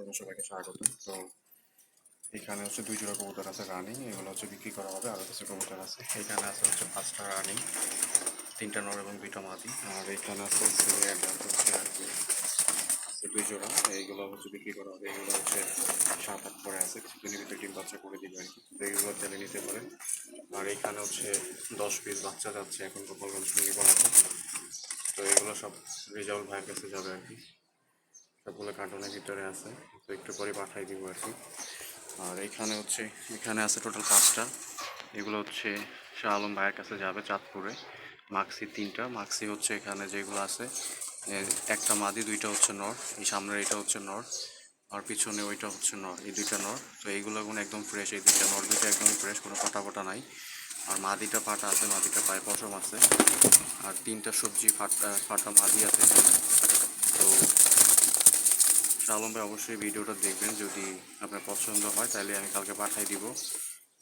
করব সবাইকে স্বাগত তো এখানে হচ্ছে দুই জোড়া কবুতর আছে রানিং এগুলো হচ্ছে বিক্রি করা হবে আরও কিছু কবুতর আছে। এখানে আছে হচ্ছে পাঁচটা রানিং তিনটা নর এবং দুইটা মাদি। আর এখানে আছে হচ্ছে আর কি দুই জোড়া, এইগুলো হচ্ছে বিক্রি করা হবে। এগুলো হচ্ছে সাত, আট করে আছে কিছুদিনের ভিতরে ডিম বাচ্চা করে দিবে আর কি। তো এগুলো চালিয়ে নিতে পারেন। আর এখানে হচ্ছে দশ পিস বাচ্চা যাচ্ছে এখন গোপালগঞ্জ সঙ্গী করাতে তো এগুলো সব রেজাউল ভাইয়ের কাছে যাবে আর কি। সবগুলো কার্টুনের ভিতরে আছে, তো একটু পরে পাঠাই দিব আর কি। আর এখানে হচ্ছে, এখানে আছে টোটাল পাঁচটা। এগুলো হচ্ছে শাহ আলম ভাইয়ের কাছে যাবে চাঁদপুরে। মাক্সি তিনটা। মাক্সি হচ্ছে এখানে যেগুলো আছে একটা মাদি, দুইটা হচ্ছে নর। এই সামনের এটা হচ্ছে নর, আর পিছনে ওইটা হচ্ছে নর, এই দুইটা নর। তো এইগুলো এখন একদম ফ্রেশ এই দুইটা নর দুইটা একদম ফ্রেশ কোনো পাটা নাই। আর মাদিটা পাটা আছে, মাদিটা পায়ে পশম আছে। আর তিনটা সবজি ফাটা ফাটা মাদি আছে তো শালম ভাই অবশ্যই ভিডিওটা দেখবেন। যদি আপনার পছন্দ হয়, তাহলে আমি কালকে পাঠিয়ে দিব।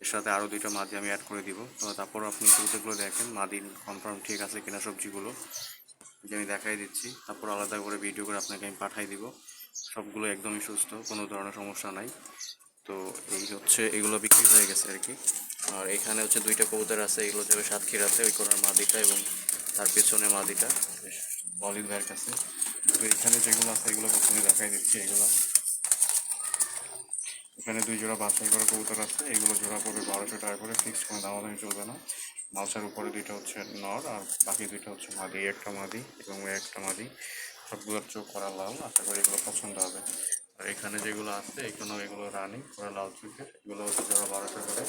এর সাথে আরও দুইটা মাদি আমি অ্যাড করে দিব। তো তারপর আপনি কবুতরগুলো দেখেন মাদির কনফার্ম ঠিক আছে কিনা সবজিগুলো। যে আমি দেখাই দিচ্ছি, তারপর আলাদা করে ভিডিও করে আপনাকে আমি পাঠাই দিব। সবগুলো একদমই সুস্থ, কোনো ধরনের সমস্যা নাই। তো এই হচ্ছে, এগুলো বিক্রি হয়ে গেছে আর কি। আর এখানে হচ্ছে দুইটা কবুতর আছে, এগুলো যাবে সাতক্ষীরাতে ওই কোনার মাদিটা এবং তার পেছনে মাদিটা। অলিদ ভাইয়ের কাছে। এখানে যেগুলো আছে, এগুলো প্রথমে দেখাই দিচ্ছি, এগুলো। এখানে দুই জোড়া বাছাই করা কবুতর আছে, এগুলো জোড়া পড়বে বারোশো টাকা করে ফিক্সড কোনো দামাদামি চলবে না। মালসার উপরে দুইটা হচ্ছে নর, আর বাকি দুইটা হচ্ছে মাদি, একটা মাদি এবং একটা মাদি। সবগুলোর চোখ করা লাল, আশা করি এগুলো পছন্দ হবে। আর এখানে যেগুলো আছে, এখানেও এগুলো রানিং পুরো লাল চোখের, এগুলো হচ্ছে জোড়া বারোশো করে।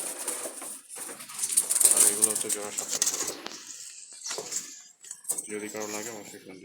আর এগুলো হচ্ছে জোড়া সতেরোশো যদি কারও লাগে, অবশ্যই ফোন